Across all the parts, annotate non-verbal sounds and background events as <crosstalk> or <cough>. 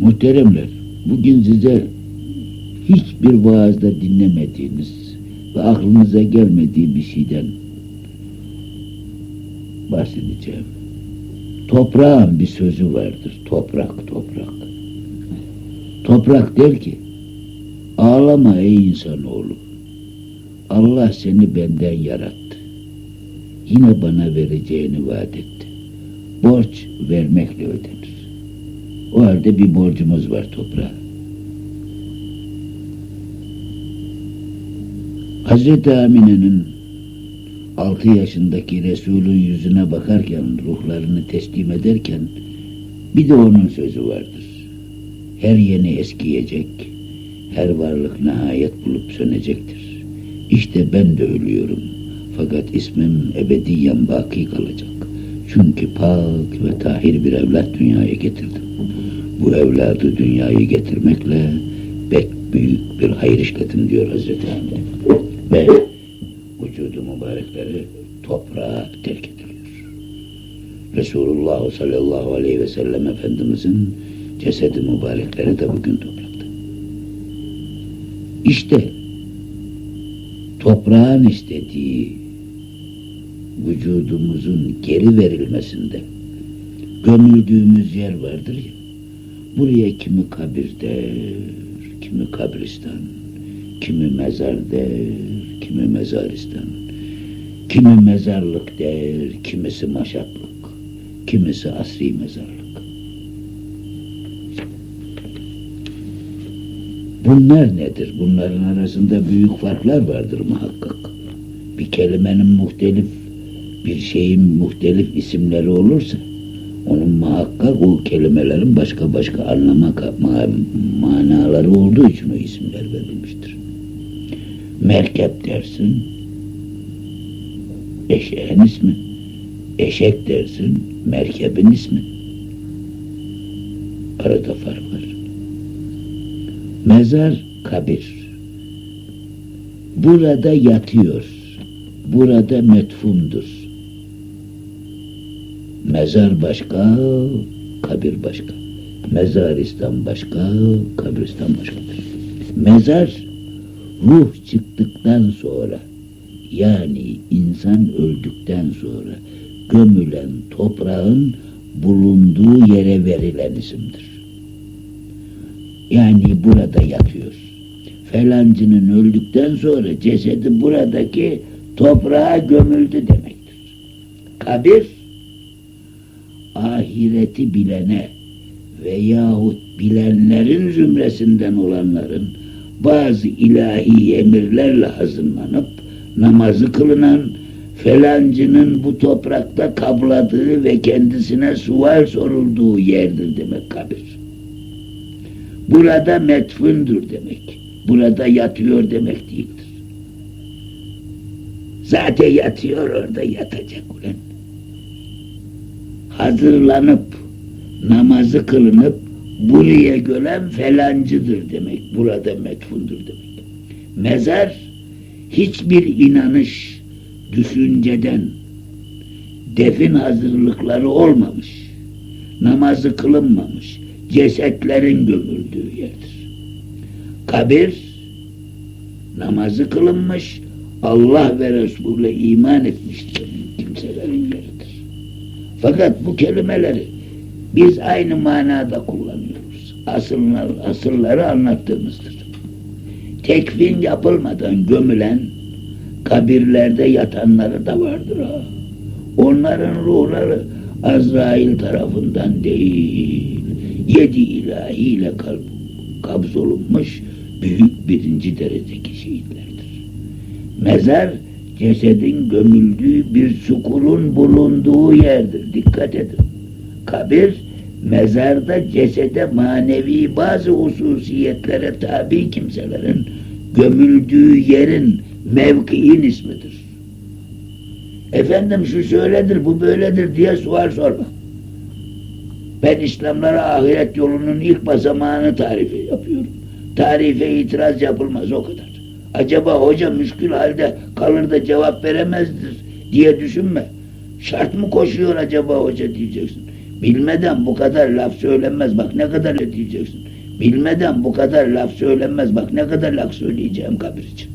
Muhteremler, bugün size hiçbir vaazda dinlemediğiniz ve aklınıza gelmediği bir şeyden bahsedeceğim. Toprağın bir sözü vardır. Toprak, toprak. Toprak der ki, ağlama ey insanoğlu. Allah seni benden yarattı. Yine bana vereceğini vaat etti. Borç vermekle ödenir. O halde bir borcumuz var toprağa. Hazreti Amine'nin altı yaşındaki Resul'ün yüzüne bakarken, ruhlarını teslim ederken bir de onun sözü vardır. Her yeni eskiyecek, her varlık nihayet bulup sönecektir. İşte ben de ölüyorum. Fakat ismim ebediyen baki kalacak. Çünkü pak ve tahir bir evlat dünyaya getirdim. Bu evladı dünyaya getirmekle pek büyük bir hayır işledim diyor Hazreti Amine. Ve vücudu mübarekleri toprağa terk ediliyor. Resulullah sallallahu aleyhi ve sellem Efendimizin cesedi mübarekleri de bugün toprakta. İşte toprağın istediği vücudumuzun geri verilmesinde gömüldüğümüz yer vardır ya buraya kimi kabir der, kimi kabristan, kimi mezar der, kimi mezaristan, kimi mezarlık der, kimisi maşatlık, kimisi asri mezarlık. Bunlar nedir? Bunların arasında büyük farklar vardır muhakkak. Bir kelimenin muhtelif, bir şeyin muhtelif isimleri olursa, onun muhakkak o kelimelerin başka başka anlama ma manaları olduğu için o isimler verilmiştir. Merkep dersin, eşeğin ismi. Eşek dersin, merkebin ismi. Arada fark var. Mezar kabir. Burada yatıyor. Burada metfundur. Mezar başka, kabir başka. Mezaristan başka, kabristan başkadır. Mezar ruh çıktıktan sonra yani insan öldükten sonra gömülen toprağın bulunduğu yere verilen isimdir. Yani burada yatıyor. Felancının öldükten sonra cesedi buradaki toprağa gömüldü demektir. Kabir ahireti bilene veyahut bilenlerin zümresinden olanların bazı ilahi emirlerle hazırlanıp namazı kılınan felancının bu toprakta kabladığı ve kendisine sual sorulduğu yerdir demek kabir. Burada metfündür demek. Burada yatıyor demek değildir. Zaten yatıyor orada yatacak ulan. Hazırlanıp namazı kılınıp buraya gölen felancıdır demek. Burada metfundur demek. Mezar hiçbir inanış, düşünceden defin hazırlıkları olmamış. Namazı kılınmamış. Cesetlerin gömüldüğü yerdir. Kabir namazı kılınmış, Allah ve Resul'e iman etmiştir. Fakat bu kelimeleri biz aynı manada kullanıyoruz. Asıllar, asılları anlattığımızdır. Tekfin yapılmadan gömülen kabirlerde yatanları da vardır ha. Onların ruhları Azrail tarafından değil, yedi ilahiyle kabzolunmuş büyük birinci derecedeki şehitlerdir. Mezar cesedin gömüldüğü bir çukurun bulunduğu yerdir. Dikkat edin. Kabir mezarda cesede manevi bazı hususiyetlere tabi kimselerin gömüldüğü yerin mevkiin ismidir. Efendim şu şöyledir, bu böyledir diye sual sorma. Ben İslamlara ahiret yolunun ilk basamağını tarife yapıyorum. Tarife itiraz yapılmaz o kadar. Acaba hoca müşkül halde kalır da cevap veremezdir diye düşünme. Şart mı koşuyor acaba hoca diyeceksin. Bilmeden bu kadar laf söylenmez. Bak ne kadar diyeceksin. Bilmeden bu kadar laf söylenmez. Bak ne kadar laf söyleyeceğim kabir için.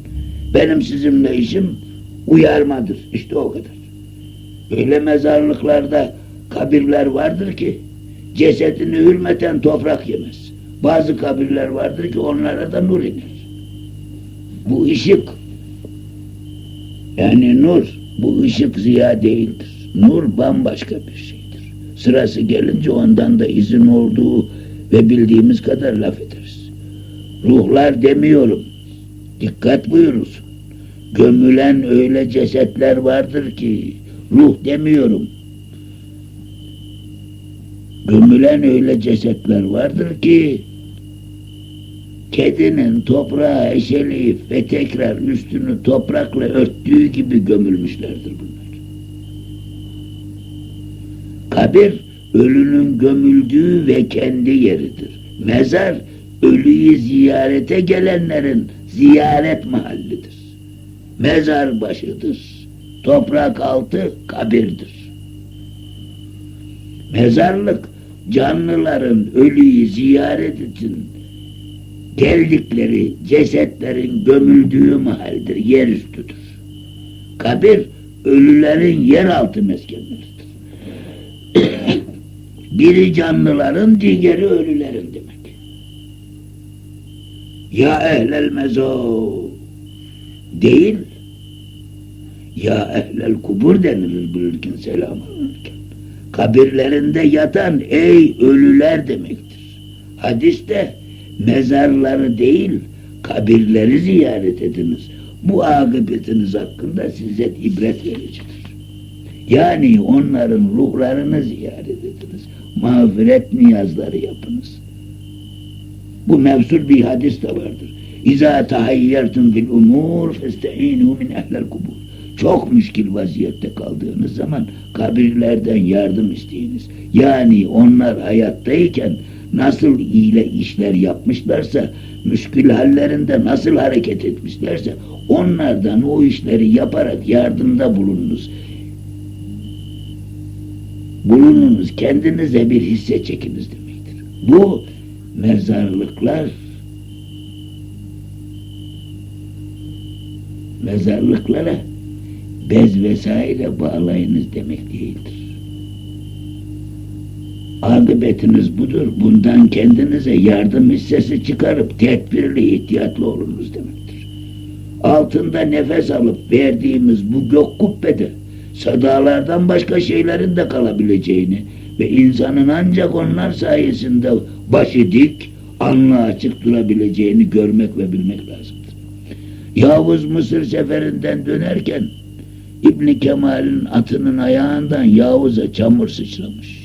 Benim sizinle işim uyarmadır. İşte o kadar. Öyle mezarlıklarda kabirler vardır ki cesedini hürmeten toprak yemez. Bazı kabirler vardır ki onlara da nur iner. Bu ışık yani nur bu ışık ziya değildir. Nur bambaşka bir şeydir. Sırası gelince ondan da izin olduğu ve bildiğimiz kadar laf ederiz. Ruhlar demiyorum. Dikkat buyurursun. Gömülen öyle cesetler vardır ki ruh demiyorum. Gömülen öyle cesetler vardır ki kedinin toprağa eşeleyip ve tekrar üstünü toprakla örttüğü gibi gömülmüşlerdir bunlar. Kabir ölünün gömüldüğü ve kendi yeridir. Mezar ölüyü ziyarete gelenlerin ziyaret mahallidir. Mezar başıdır. Toprak altı kabirdir. Mezarlık canlıların ölüyü ziyaret için geldikleri cesetlerin gömüldüğü mahaldir, yerüstüdür. Kabir ölülerin yeraltı meskenleridir. <coughs> Biri canlıların, diğeri ölülerin demek. Ya ehlel mezo değil, ya ehlel kubur denilir bulurken selam alırken. Kabirlerinde yatan ey ölüler demektir. Hadiste mezarları değil, kabirleri ziyaret ediniz. Bu akıbetiniz hakkında size ibret vericidir. Yani onların ruhlarını ziyaret ediniz. Mağfiret niyazları yapınız. Bu mevsul bir hadis de vardır. İza tahayyertum bil umur feste'inu min ehlel kubur. Çok müşkil vaziyette kaldığınız zaman kabirlerden yardım isteyiniz. Yani onlar hayattayken nasıl ile işler yapmışlarsa, müşkül hallerinde nasıl hareket etmişlerse onlardan o işleri yaparak yardımda bulununuz. Bulununuz, kendinize bir hisse çekiniz demektir. Bu mezarlıklar mezarlıklara bez vesaire bağlayınız demek değildir. Akıbetiniz budur. Bundan kendinize yardım hissesi çıkarıp tedbirli, ihtiyatlı olunuz demektir. Altında nefes alıp verdiğimiz bu gök kubbede sadalardan başka şeylerin de kalabileceğini ve insanın ancak onlar sayesinde başı dik, anlı açık durabileceğini görmek ve bilmek lazımdır. Yavuz Mısır seferinden dönerken İbni Kemal'in atının ayağından Yavuz'a çamur sıçramış.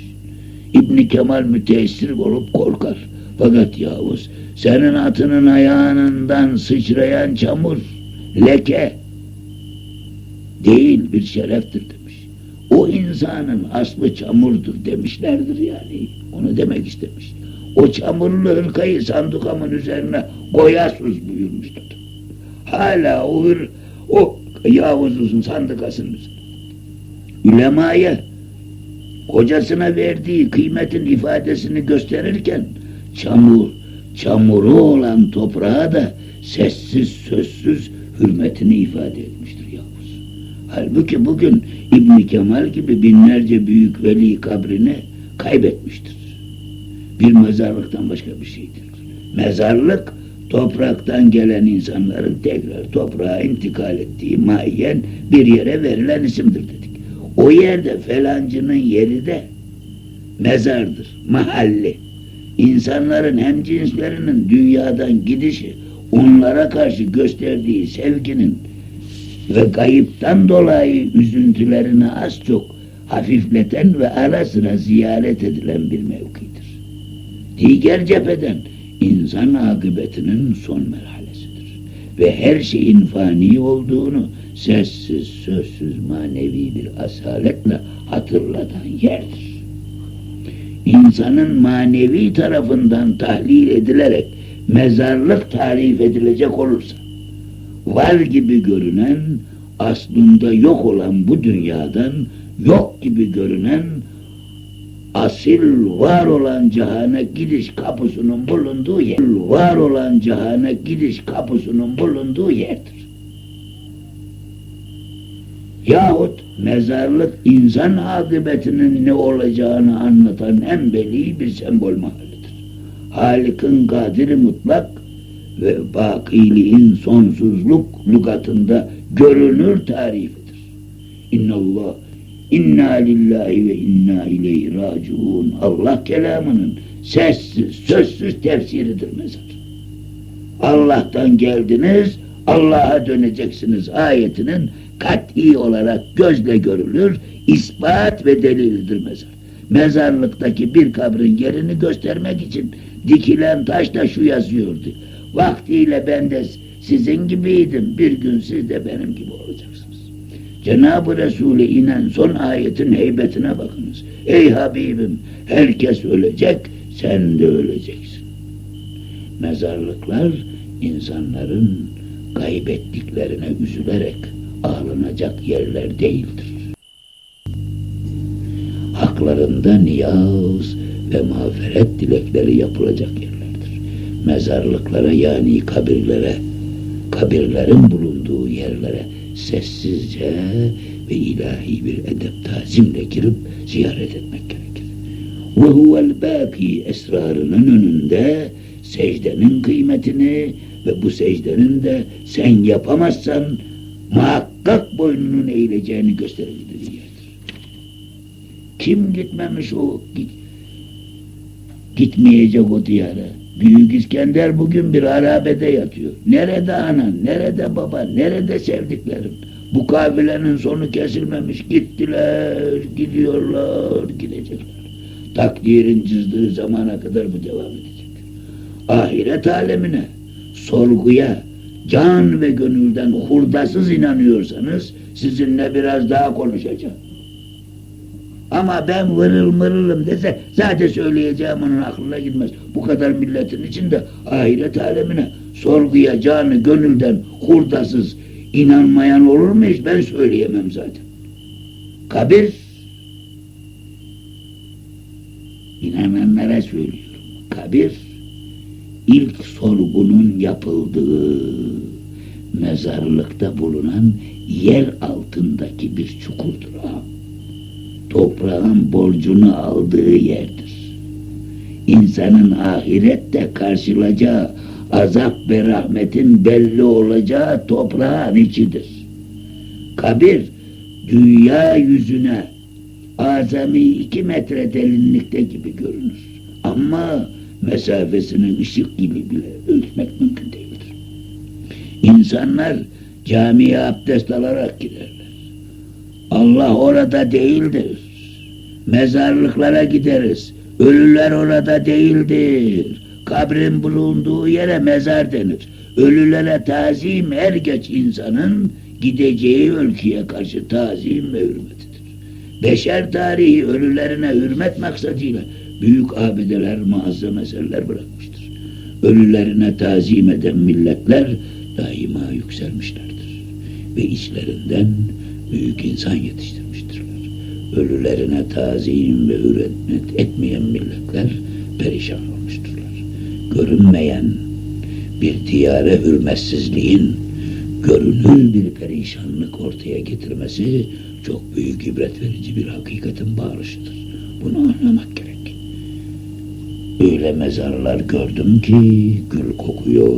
İbni Kemal müteessir olup korkar. Fakat Yavuz senin atının ayağından sıçrayan çamur leke değil bir şereftir demiş. O insanın aslı çamurdur demişlerdir yani. Onu demek istemiş. O çamurlu hırkayı sandukamın üzerine koyasız buyurmuştur. Hala o hır, o Yavuz'un sandukasının üzerine. Ulemaya kocasına verdiği kıymetin ifadesini gösterirken çamur, çamuru olan toprağa da sessiz sözsüz hürmetini ifade etmiştir Yavuz. Halbuki bugün İbn Kemal gibi binlerce büyük veli kabrini kaybetmiştir. Bir mezarlıktan başka bir şeydir. Mezarlık topraktan gelen insanların tekrar toprağa intikal ettiği mayen bir yere verilen isimdir. O yerde felancının yeri de mezardır, mahalli. İnsanların hem cinslerinin dünyadan gidişi, onlara karşı gösterdiği sevginin ve kayıptan dolayı üzüntülerini az çok hafifleten ve ara sıra ziyaret edilen bir mevkidir. Diğer cepheden insan akıbetinin son merhalesidir. Ve her şeyin fani olduğunu sessiz, sözsüz manevi bir asaletle hatırlatan yerdir. İnsanın manevi tarafından tahlil edilerek mezarlık tarif edilecek olursa, var gibi görünen, aslında yok olan bu dünyadan yok gibi görünen asil var olan cihana gidiş kapısının bulunduğu yer. Var olan cihana gidiş kapısının bulunduğu yerdir. Yahut mezarlık insan akıbetinin ne olacağını anlatan en belli bir sembol mahallidir. Halik'in kadiri mutlak ve bakiliğin sonsuzluk lügatında görünür tarifidir. İnnallah inna lillahi ve inna ileyhi raciun. Allah kelamının sessiz, sözsüz tefsiridir mezar. Allah'tan geldiniz, Allah'a döneceksiniz ayetinin kat'i olarak gözle görülür, ispat ve delildir mezar. Mezarlıktaki bir kabrin yerini göstermek için dikilen taşta şu yazıyordu. Vaktiyle ben de sizin gibiydim, bir gün siz de benim gibi olacaksınız. Cenab-ı Resul'e inen son ayetin heybetine bakınız. Ey Habibim, herkes ölecek, sen de öleceksin. Mezarlıklar insanların kaybettiklerine üzülerek ağlanacak yerler değildir. Haklarında niyaz ve mağfiret dilekleri yapılacak yerlerdir. Mezarlıklara yani kabirlere, kabirlerin bulunduğu yerlere sessizce ve ilahi bir edep tazimle girip ziyaret etmek gerekir. Ve huvel baki esrarının önünde secdenin kıymetini ve bu secdenin de sen yapamazsan muhakkak boynunun eğileceğini gösterebilir yerdir. Kim gitmemiş o git, gitmeyecek o diyara. Büyük İskender bugün bir harabede yatıyor. Nerede anan, nerede baba, nerede sevdiklerin? Bu kabilenin sonu kesilmemiş. Gittiler, gidiyorlar, gidecekler. Takdirin çizdiği zamana kadar bu devam edecek. Ahiret alemine, sorguya, can ve gönülden hurdasız inanıyorsanız sizinle biraz daha konuşacağım. Ama ben vırıl mırılım dese zaten söyleyeceğim onun aklına gitmez. Bu kadar milletin içinde ahiret alemine sorguya canı gönülden hurdasız inanmayan olur mu hiç ben söyleyemem zaten. Kabir inananlara söylüyorum. Kabir ilk sorgunun yapıldığı mezarlıkta bulunan yer altındaki bir çukurdur ağam. Toprağın borcunu aldığı yerdir. İnsanın ahirette karşılayacağı azap ve rahmetin belli olacağı toprağın içidir. Kabir dünya yüzüne azami iki metre derinlikte gibi görünür. Ama mesafesinin ışık gibi bile ölçmek mümkün değildir. İnsanlar camiye abdest alarak giderler. Allah orada değildir. Mezarlıklara gideriz. Ölüler orada değildir. Kabrin bulunduğu yere mezar denir. Ölülere tazim er geç insanın gideceği ülkeye karşı tazim ve hürmetidir. Beşer tarihi ölülerine hürmet maksadıyla büyük abideler, muazzam eserler bırakmıştır. Ölülerine tazim eden milletler daima yükselmişlerdir. Ve içlerinden büyük insan yetiştirmiştirler. Ölülerine tazim ve hürmet etmeyen milletler perişan olmuşturlar. Görünmeyen bir diyare hürmetsizliğin görünür bir perişanlık ortaya getirmesi çok büyük ibret verici bir hakikatin bağırışıdır. Bunu anlamak gerek. Öyle mezarlar gördüm ki gül kokuyor.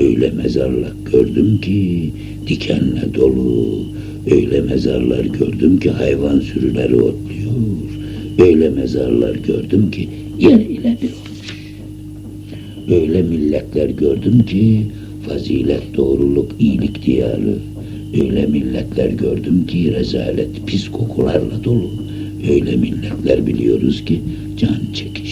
Öyle mezarlar gördüm ki dikenle dolu. Öyle mezarlar gördüm ki hayvan sürüleri otluyor. Öyle mezarlar gördüm ki yer ile bir olmuş. Öyle milletler gördüm ki fazilet, doğruluk, iyilik diyarı. Öyle milletler gördüm ki rezalet, pis kokularla dolu. Öyle milletler biliyoruz ki can çekişiyor.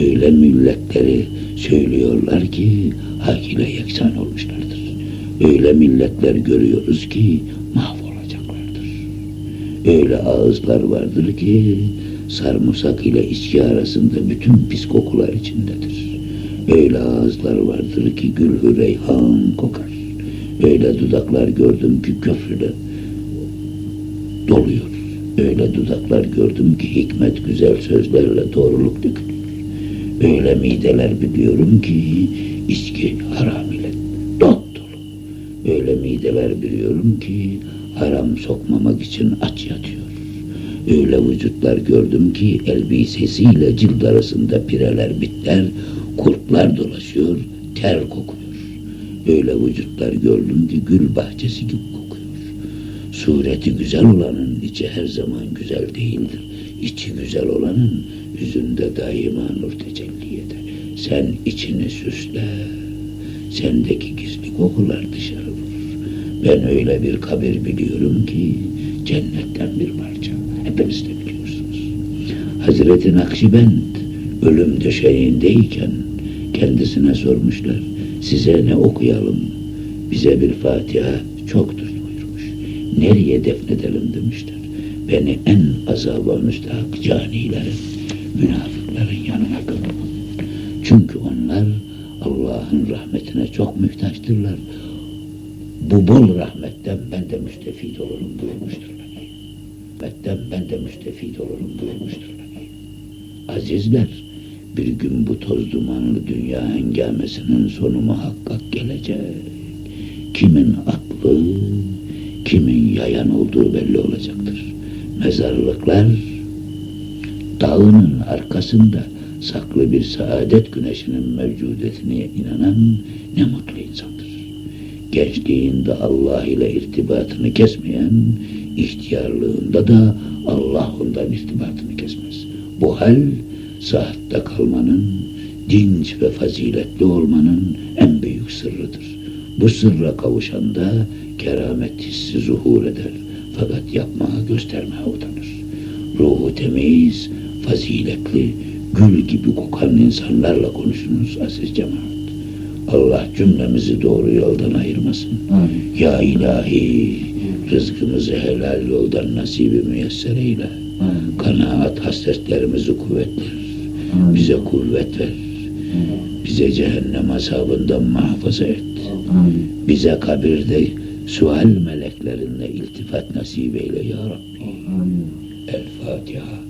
Öyle milletleri söylüyorlar ki hak ile yeksan olmuşlardır. Öyle milletler görüyoruz ki mahvolacaklardır. Öyle ağızlar vardır ki sarımsak ile içki arasında bütün pis kokular içindedir. Öyle ağızlar vardır ki gül reyhan kokar. Öyle dudaklar gördüm ki köfrüle doluyor. Öyle dudaklar gördüm ki hikmet güzel sözlerle doğruluk dökülür. Öyle mideler biliyorum ki içki haram ile dot dolu. Öyle mideler biliyorum ki haram sokmamak için aç yatıyor. Öyle vücutlar gördüm ki elbisesiyle cilt arasında pireler bitler, kurtlar dolaşıyor, ter kokuyor. Öyle vücutlar gördüm ki gül bahçesi gibi kokuyor. Sureti güzel olanın içi her zaman güzel değildir. İçi güzel olanın yüzünde daima nur tecelli eder. Sen içini süsle, sendeki gizli kokular dışarı vurur. Ben öyle bir kabir biliyorum ki cennetten bir parça. Hepiniz de biliyorsunuz. Hazreti Nakşibend ölüm döşeğindeyken kendisine sormuşlar. Size ne okuyalım? Bize bir Fatiha çoktur buyurmuş. Nereye defnedelim demişler. Beni en azaba müstahak canilerin, münafıkların yanına gömün. Çünkü onlar Allah'ın rahmetine çok muhtaçtırlar. Bu bol rahmetten ben de müstefid olurum buyurmuşturlar. Rahmetten ben de müstefid olurum buyurmuşturlar. Azizler, bir gün bu toz dumanlı dünya hengamesinin sonu muhakkak gelecek. Kimin aklı, kimin yayan olduğu belli olacaktır. Mezarlıklar dağının arkasında saklı bir saadet güneşinin mevcudiyetine inanan ne mutlu insandır. Gençliğinde Allah ile irtibatını kesmeyen, ihtiyarlığında da Allah ondan irtibatını kesmez. Bu hal saatte kalmanın, dinç ve faziletli olmanın en büyük sırrıdır. Bu sırra kavuşanda keramet hissi zuhur eder. Fakat yapmaya göstermeye utanır. Ruhu temiz, faziletli, gül gibi kokan insanlarla konuşunuz aziz cemaat. Allah cümlemizi doğru yoldan ayırmasın. Amin. Ya ilahi rızkımızı helal yoldan nasibi müyesser eyle. Amin. Kanaat hasretlerimizi kuvvetler. Amin. Bize kuvvet ver. Bize cehennem azabından muhafaza et. Amin. Bize kabirde سؤال ملك لنا التفات نسيب إلي يا ربي. الفاتحة.